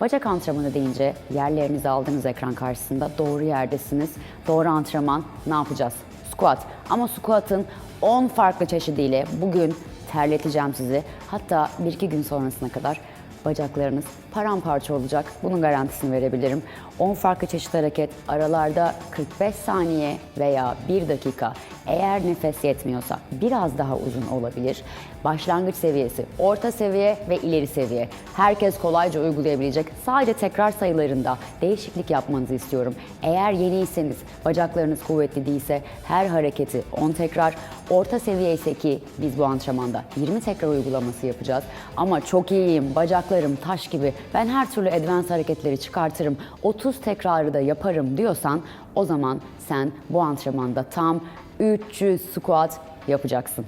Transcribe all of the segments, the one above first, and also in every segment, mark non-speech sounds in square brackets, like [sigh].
Bacak antrenmanı deyince yerlerinizi aldığınız ekran karşısında doğru yerdesiniz. Doğru antrenman ne yapacağız? Squat. Ama squat'ın 10 farklı çeşidiyle bugün terleteceğim sizi. Hatta 1-2 gün sonrasına kadar bacaklarınız paramparça olacak. Bunun garantisini verebilirim. 10 farklı çeşit hareket, aralarda 45 saniye veya 1 dakika. Eğer nefes yetmiyorsa biraz daha uzun olabilir. Başlangıç seviyesi, orta seviye ve ileri seviye. Herkes kolayca uygulayabilecek. Sadece tekrar sayılarında değişiklik yapmanızı istiyorum. Eğer yeniyseniz, bacaklarınız kuvvetli değilse her hareketi 10 tekrar, orta seviye ise ki biz bu antrenmanda 20 tekrar uygulaması yapacağız. Ama çok iyiyim, bacaklarım taş gibi, ben her türlü advanced hareketleri çıkartırım, 30 tekrarı da yaparım diyorsan o zaman sen bu antrenmanda tam 300 squat yapacaksın.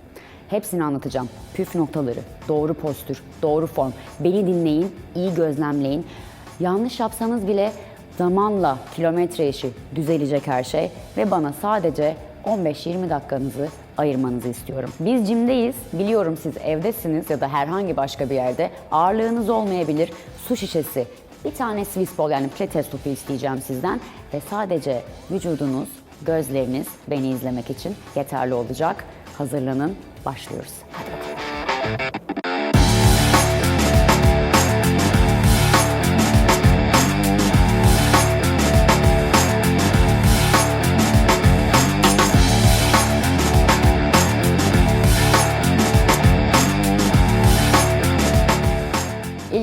Hepsini anlatacağım. Püf noktaları, doğru postür, doğru form. Beni dinleyin, iyi gözlemleyin. Yanlış yapsanız bile zamanla kilometre işi düzelecek her şey ve bana sadece 15-20 dakikanızı ayırmanızı istiyorum. Biz jimdeyiz. Biliyorum siz evdesiniz ya da herhangi başka bir yerde. Ağırlığınız olmayabilir. Su şişesi, bir tane Swiss ball yani pilates topu isteyeceğim sizden ve sadece vücudunuz, gözleriniz beni izlemek için yeterli olacak. Hazırlanın, başlıyoruz. Hadi bakalım.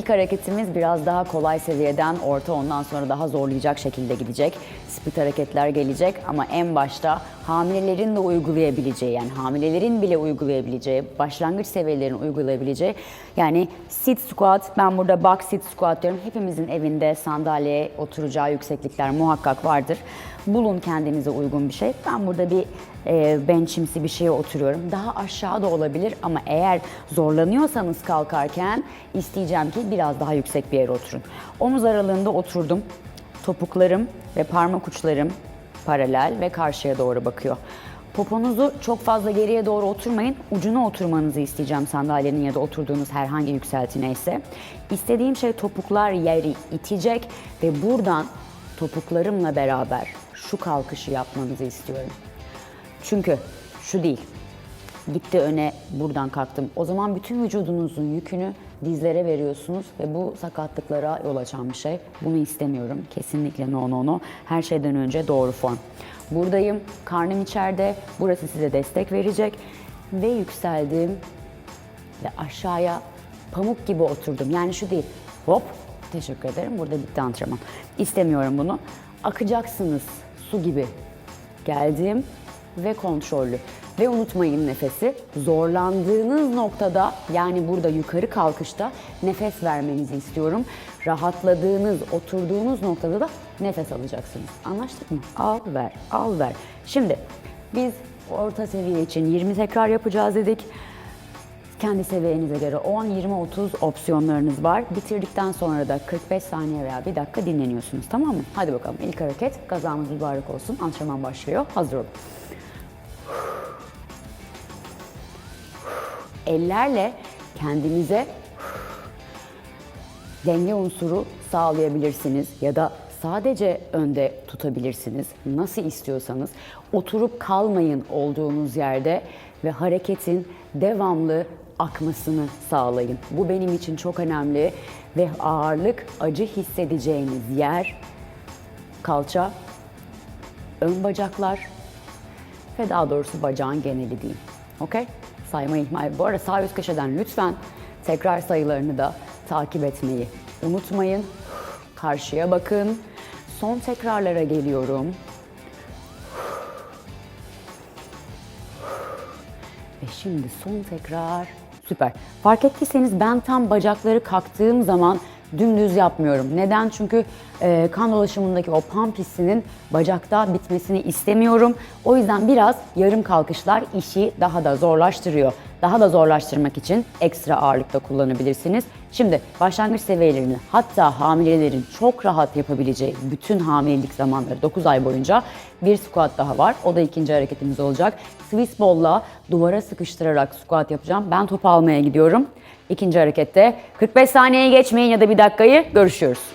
İlk hareketimiz biraz daha kolay seviyeden orta ondan sonra daha zorlayacak şekilde gidecek. Split hareketler gelecek ama en başta hamilelerin de uygulayabileceği yani hamilelerin bile uygulayabileceği, başlangıç seviyelerin uygulayabileceği yani sit squat, ben burada box sit squat diyorum. Hepimizin evinde sandalyeye oturacağı yükseklikler muhakkak vardır. Bulun kendinize uygun bir şey. Ben burada bir e, benchimsi bir şeye oturuyorum. Daha aşağı da olabilir ama eğer zorlanıyorsanız kalkarken isteyeceğim ki biraz daha yüksek bir yere oturun. Omuz aralığında oturdum. Topuklarım ve parmak uçlarım paralel ve karşıya doğru bakıyor. Poponuzu çok fazla geriye doğru oturmayın. Ucuna oturmanızı isteyeceğim sandalyenin ya da oturduğunuz herhangi yükselti neyse. İstediğim şey topuklar yeri itecek ve buradan topuklarımla beraber şu kalkışı yapmanızı istiyorum. Çünkü şu değil. Gitti öne buradan kalktım. O zaman bütün vücudunuzun yükünü dizlere veriyorsunuz ve bu sakatlıklara yol açan bir şey. Bunu istemiyorum. Kesinlikle no no no. Her şeyden önce doğru form. Buradayım. Karnım içeride. Burası size destek verecek. Ve yükseldim. Ve aşağıya pamuk gibi oturdum. Yani şu değil. Hop. Teşekkür ederim. Burada bitti antrenman. İstemiyorum bunu. Akacaksınız su gibi. Geldim ve kontrollü. Ve unutmayın nefesi. Zorlandığınız noktada yani burada yukarı kalkışta nefes vermenizi istiyorum. Rahatladığınız, oturduğunuz noktada da nefes alacaksınız. Anlaştık mı? Al ver, al ver. Şimdi biz orta seviye için 20 tekrar yapacağız dedik. Kendi seviyenize göre 10, 20, 30 opsiyonlarınız var. Bitirdikten sonra da 45 saniye veya 1 dakika dinleniyorsunuz tamam mı? Hadi bakalım ilk hareket kazamız mübarek olsun. Antrenman başlıyor. Hazır olun. Ellerle kendinize denge unsuru sağlayabilirsiniz ya da sadece önde tutabilirsiniz. Nasıl istiyorsanız oturup kalmayın olduğunuz yerde ve hareketin devamlı akmasını sağlayın. Bu benim için çok önemli ve ağırlık acı hissedeceğiniz yer kalça, ön bacaklar ve daha doğrusu bacağın geneli diyeyim. Okey? Sayma ihmal. Bu arada sağ üst köşeden lütfen tekrar sayılarını da takip etmeyi unutmayın. Karşıya bakın. Son tekrarlara geliyorum. Ve şimdi son tekrar. Süper. Fark ettiyseniz ben tam bacakları kalktığım zaman dümdüz yapmıyorum. Neden? Çünkü e, kan dolaşımındaki o pump hissinin bacakta bitmesini istemiyorum. O yüzden biraz yarım kalkışlar işi daha da zorlaştırıyor. Daha da zorlaştırmak için ekstra ağırlıkta kullanabilirsiniz. Şimdi başlangıç seviyelerini hatta hamilelerin çok rahat yapabileceği bütün hamilelik zamanları 9 ay boyunca bir squat daha var. O da ikinci hareketimiz olacak. Swiss ball'la duvara sıkıştırarak squat yapacağım. Ben topu almaya gidiyorum. İkinci harekette 45 saniyeye geçmeyin ya da bir dakikayı görüşüyoruz.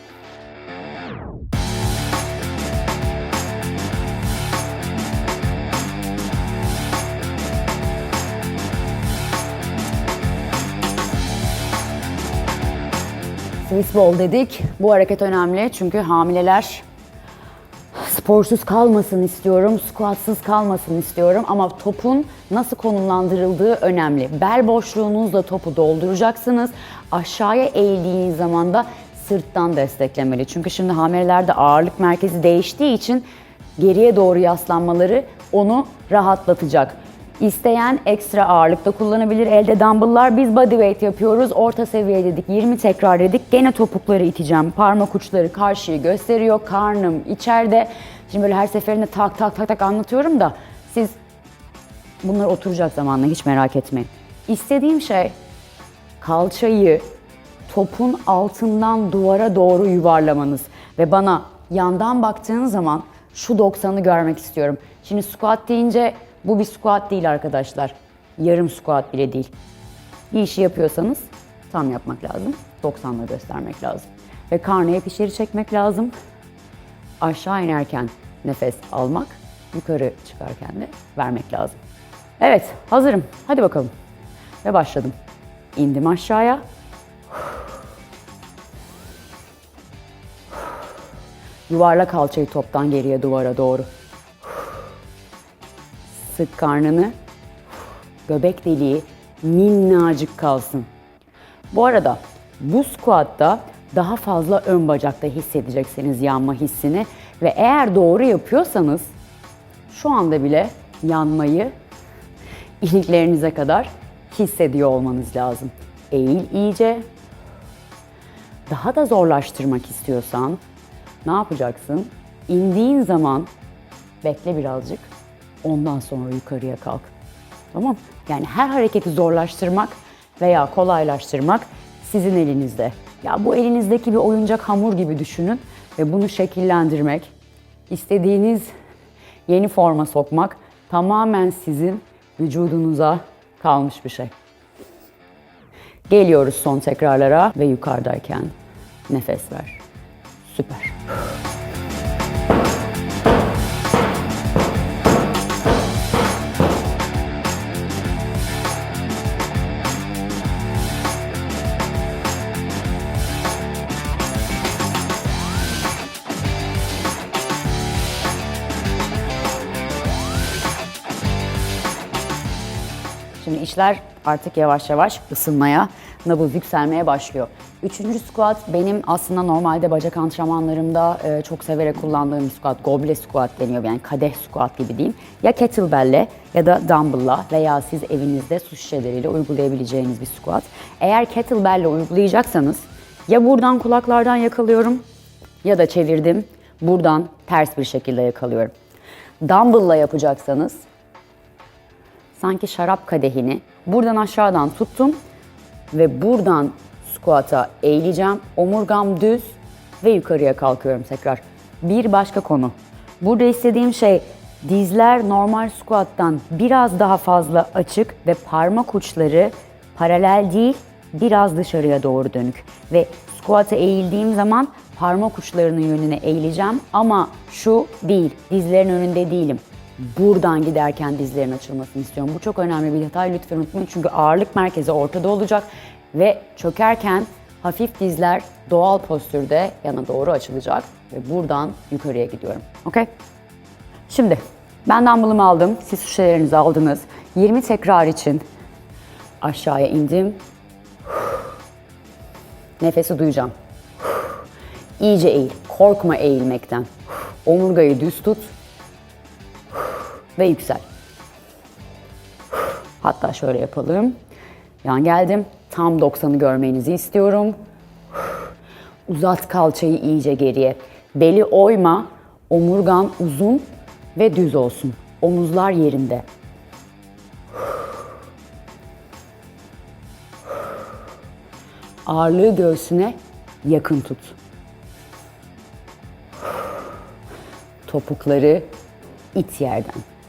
Ball dedik. Bu hareket önemli çünkü hamileler sporsuz kalmasın istiyorum, squatsız kalmasın istiyorum ama topun nasıl konumlandırıldığı önemli. Bel boşluğunuzla topu dolduracaksınız. Aşağıya eğildiğiniz zaman da sırttan desteklemeli. Çünkü şimdi hamilelerde ağırlık merkezi değiştiği için geriye doğru yaslanmaları onu rahatlatacak. İsteyen ekstra ağırlıkta kullanabilir. Elde dumbbell'lar biz bodyweight yapıyoruz. Orta seviye dedik. 20 tekrar dedik. Gene topukları iteceğim. Parmak uçları karşıyı gösteriyor. Karnım içeride. Şimdi böyle her seferinde tak tak tak tak anlatıyorum da siz bunlar oturacak zamanla hiç merak etmeyin. İstediğim şey kalçayı topun altından duvara doğru yuvarlamanız ve bana yandan baktığın zaman şu 90'ı görmek istiyorum. Şimdi squat deyince bu bir squat değil arkadaşlar. Yarım squat bile değil. Bir işi yapıyorsanız tam yapmak lazım. 90'la göstermek lazım. Ve karnı hep içeri çekmek lazım. Aşağı inerken nefes almak, yukarı çıkarken de vermek lazım. Evet, hazırım. Hadi bakalım. Ve başladım. İndim aşağıya. Yuvarla kalçayı toptan geriye duvara doğru. Sık karnını. Göbek deliği minnacık kalsın. Bu arada bu squatta daha fazla ön bacakta hissedeceksiniz yanma hissini ve eğer doğru yapıyorsanız şu anda bile yanmayı iliklerinize kadar hissediyor olmanız lazım. Eğil iyice. Daha da zorlaştırmak istiyorsan ne yapacaksın? İndiğin zaman bekle birazcık. Ondan sonra yukarıya kalk. Tamam? Yani her hareketi zorlaştırmak veya kolaylaştırmak sizin elinizde. Ya bu elinizdeki bir oyuncak hamur gibi düşünün ve bunu şekillendirmek, istediğiniz yeni forma sokmak tamamen sizin vücudunuza kalmış bir şey. Geliyoruz son tekrarlara ve yukarıdayken nefes ver. Süper. İşler artık yavaş yavaş ısınmaya, nabız yükselmeye başlıyor. Üçüncü squat benim aslında normalde bacak antrenmanlarımda e, çok severek kullandığım squat. Goblet squat deniyor yani kadeh squat gibi diyeyim. Ya kettlebell'le ya da dumbbell'la veya siz evinizde su şişeleriyle uygulayabileceğiniz bir squat. Eğer kettlebell'le uygulayacaksanız ya buradan kulaklardan yakalıyorum ya da çevirdim buradan ters bir şekilde yakalıyorum. Dumbbell'la yapacaksanız sanki şarap kadehini buradan aşağıdan tuttum ve buradan squat'a eğileceğim. Omurgam düz ve yukarıya kalkıyorum tekrar. Bir başka konu. Burada istediğim şey dizler normal squat'tan biraz daha fazla açık ve parmak uçları paralel değil biraz dışarıya doğru dönük. Ve squat'a eğildiğim zaman parmak uçlarının yönüne eğileceğim ama şu değil, dizlerin önünde değilim buradan giderken dizlerin açılmasını istiyorum. Bu çok önemli bir detay lütfen unutmayın çünkü ağırlık merkezi ortada olacak ve çökerken hafif dizler doğal postürde yana doğru açılacak ve buradan yukarıya gidiyorum. Okey? Şimdi ben dumbbellımı aldım, siz şişelerinizi aldınız. 20 tekrar için aşağıya indim. Nefesi duyacağım. İyice eğil, korkma eğilmekten. Omurgayı düz tut ve yüksel. Hatta şöyle yapalım. Yan geldim. Tam 90'ı görmenizi istiyorum. Uzat kalçayı iyice geriye. Beli oyma. Omurgan uzun ve düz olsun. Omuzlar yerinde. Ağırlığı göğsüne yakın tut. Topukları it yerden.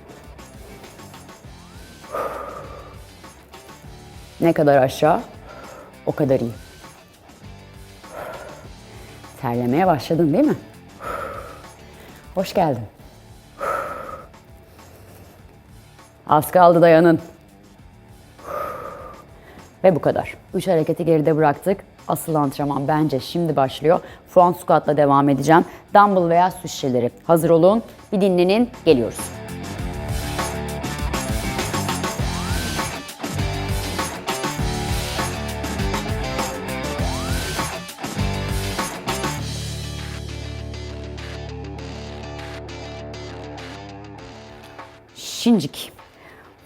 Ne kadar aşağı o kadar iyi. Terlemeye başladın değil mi? Hoş geldin. Az kaldı dayanın. Ve bu kadar. Üç hareketi geride bıraktık. asıl antrenman bence şimdi başlıyor. Front squat'la devam edeceğim. Dumbbell veya su. Hazır olun. Bir dinlenin. Geliyoruz. Şincik.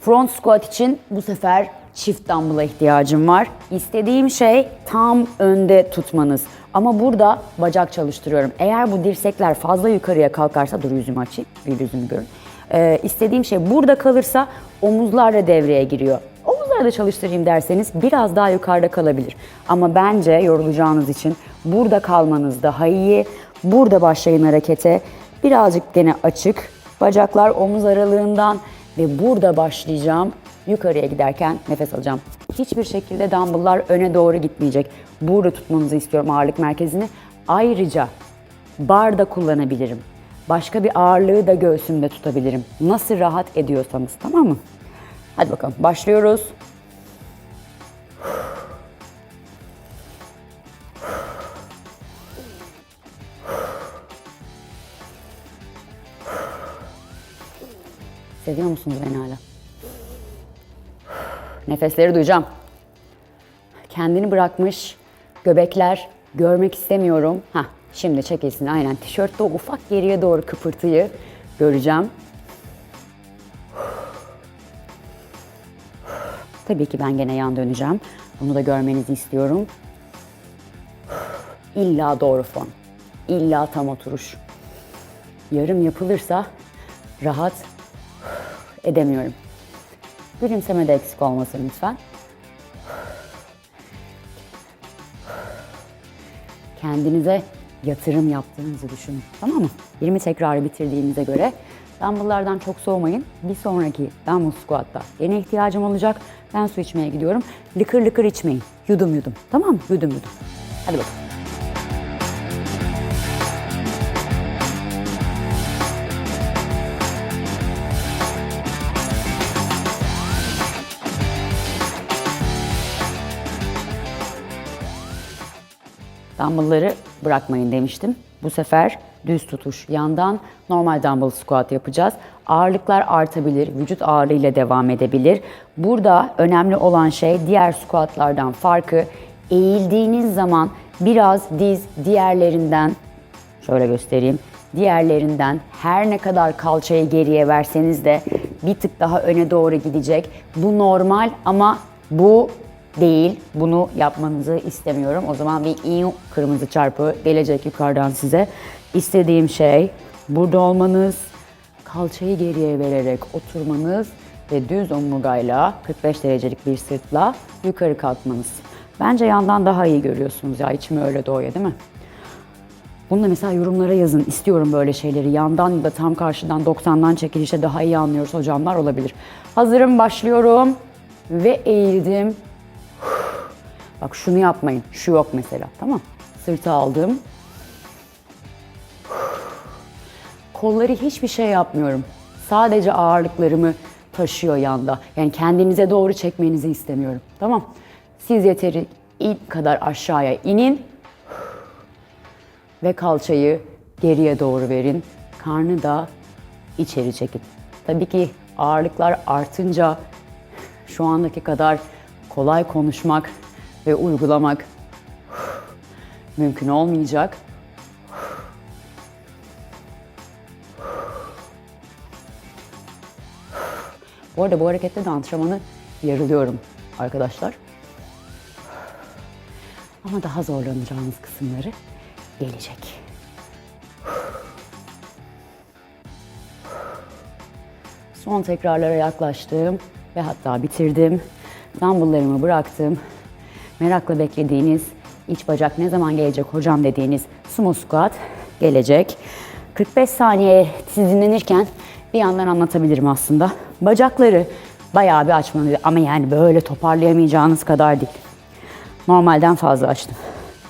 Front squat için bu sefer çift dumbbell'a ihtiyacım var. İstediğim şey tam önde tutmanız. Ama burada bacak çalıştırıyorum. Eğer bu dirsekler fazla yukarıya kalkarsa, dur yüzümü açayım, bir yüzümü görün. Ee, istediğim şey burada kalırsa omuzlar da devreye giriyor. Omuzları da çalıştırayım derseniz biraz daha yukarıda kalabilir. Ama bence yorulacağınız için burada kalmanız daha iyi. Burada başlayın harekete. Birazcık gene açık. Bacaklar omuz aralığından ve burada başlayacağım. Yukarıya giderken nefes alacağım. Hiçbir şekilde dumbbell'lar öne doğru gitmeyecek. Burada tutmanızı istiyorum ağırlık merkezini. Ayrıca bar da kullanabilirim. Başka bir ağırlığı da göğsümde tutabilirim. Nasıl rahat ediyorsanız tamam mı? Hadi bakalım başlıyoruz. Seviyor musunuz beni hala? Nefesleri duyacağım. Kendini bırakmış göbekler görmek istemiyorum. Ha, şimdi çekilsin aynen. Tişörtte o ufak geriye doğru kıpırtıyı göreceğim. Tabii ki ben gene yan döneceğim. Bunu da görmenizi istiyorum. İlla doğru fon. İlla tam oturuş. Yarım yapılırsa rahat edemiyorum. Gülümseme de eksik olmasın lütfen. Kendinize yatırım yaptığınızı düşünün. Tamam mı? 20 tekrarı bitirdiğimize göre dumbbell'lardan çok soğumayın. Bir sonraki dumbbell squat'ta yine ihtiyacım olacak. Ben su içmeye gidiyorum. Lıkır lıkır içmeyin. Yudum yudum. Tamam mı? Yudum yudum. Hadi bakalım. Dumbbell'ları bırakmayın demiştim. Bu sefer düz tutuş yandan normal dumbbell squat yapacağız. Ağırlıklar artabilir, vücut ağırlığıyla devam edebilir. Burada önemli olan şey diğer squatlardan farkı eğildiğiniz zaman biraz diz diğerlerinden şöyle göstereyim. Diğerlerinden her ne kadar kalçayı geriye verseniz de bir tık daha öne doğru gidecek. Bu normal ama bu değil. Bunu yapmanızı istemiyorum. O zaman bir iyi kırmızı çarpı gelecek yukarıdan size. İstediğim şey burada olmanız, kalçayı geriye vererek oturmanız ve düz omurgayla 45 derecelik bir sırtla yukarı kalkmanız. Bence yandan daha iyi görüyorsunuz ya içime öyle doğuyor değil mi? Bunu da mesela yorumlara yazın. İstiyorum böyle şeyleri. Yandan da tam karşıdan 90'dan çekilişe daha iyi anlıyoruz hocamlar olabilir. Hazırım başlıyorum. Ve eğildim. Bak şunu yapmayın. Şu yok mesela. Tamam. Sırtı aldım. Kolları hiçbir şey yapmıyorum. Sadece ağırlıklarımı taşıyor yanda. Yani kendinize doğru çekmenizi istemiyorum. Tamam. Siz yeteri ilk kadar aşağıya inin ve kalçayı geriye doğru verin. Karnı da içeri çekin. Tabii ki ağırlıklar artınca şu andaki kadar kolay konuşmak ve uygulamak mümkün olmayacak. Bu arada bu harekette de antrenmanı yarılıyorum arkadaşlar. Ama daha zorlanacağınız kısımları gelecek. Son tekrarlara yaklaştım ve hatta bitirdim. Dumbbelllarımı bıraktım. Merakla beklediğiniz iç bacak ne zaman gelecek hocam dediğiniz sumo squat gelecek. 45 saniye siz dinlenirken bir yandan anlatabilirim aslında. Bacakları bayağı bir açmanız ama yani böyle toparlayamayacağınız kadar değil. Normalden fazla açtım.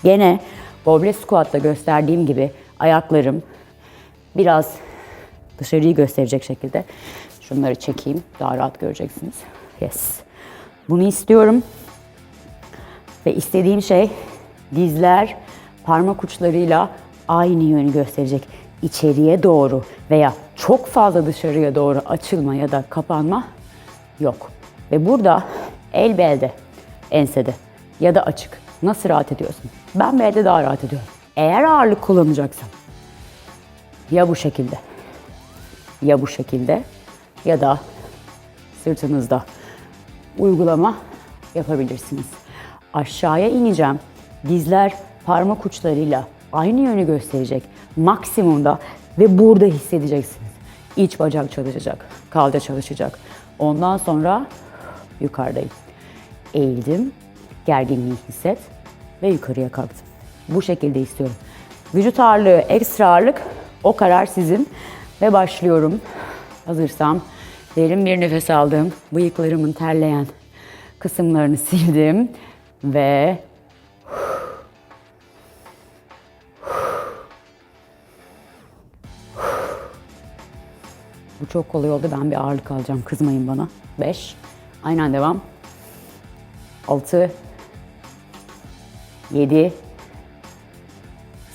Gene goblet squat'ta gösterdiğim gibi ayaklarım biraz dışarıyı gösterecek şekilde. Şunları çekeyim. Daha rahat göreceksiniz. Yes. Bunu istiyorum. Ve istediğim şey Dizler parmak uçlarıyla aynı yönü gösterecek. İçeriye doğru veya çok fazla dışarıya doğru açılma ya da kapanma yok. Ve burada el belde, ensede ya da açık. Nasıl rahat ediyorsun? Ben belde daha rahat ediyorum. Eğer ağırlık kullanacaksam ya bu şekilde ya bu şekilde ya da sırtınızda uygulama yapabilirsiniz. Aşağıya ineceğim. Dizler parmak uçlarıyla aynı yönü gösterecek. Maksimumda ve burada hissedeceksiniz. İç bacak çalışacak, kalça çalışacak. Ondan sonra yukarıdayım. Eğildim, gerginliği hisset ve yukarıya kalktım. Bu şekilde istiyorum. Vücut ağırlığı, ekstra ağırlık o karar sizin. Ve başlıyorum. Hazırsam derin bir nefes aldım. Bıyıklarımın terleyen kısımlarını [laughs] sildim ve Bu çok kolay oldu. Ben bir ağırlık alacağım. Kızmayın bana. 5. Aynen devam. 6 7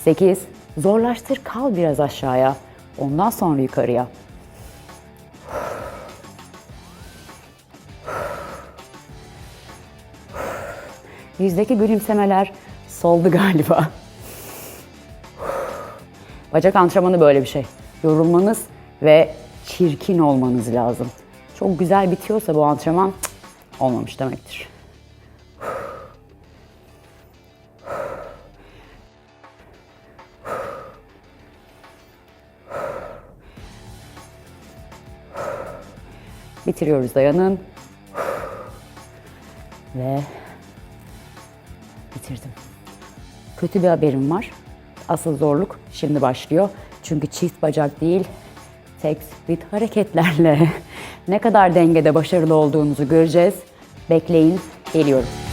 8 Zorlaştır kal biraz aşağıya. Ondan sonra yukarıya. Yüzdeki gülümsemeler soldu galiba. Bacak antrenmanı böyle bir şey. Yorulmanız ve çirkin olmanız lazım. Çok güzel bitiyorsa bu antrenman olmamış demektir. Bitiriyoruz dayanın. Ve bitirdim. Kötü bir haberim var. Asıl zorluk şimdi başlıyor. Çünkü çift bacak değil, tek split hareketlerle [laughs] ne kadar dengede başarılı olduğunuzu göreceğiz. Bekleyin, geliyorum.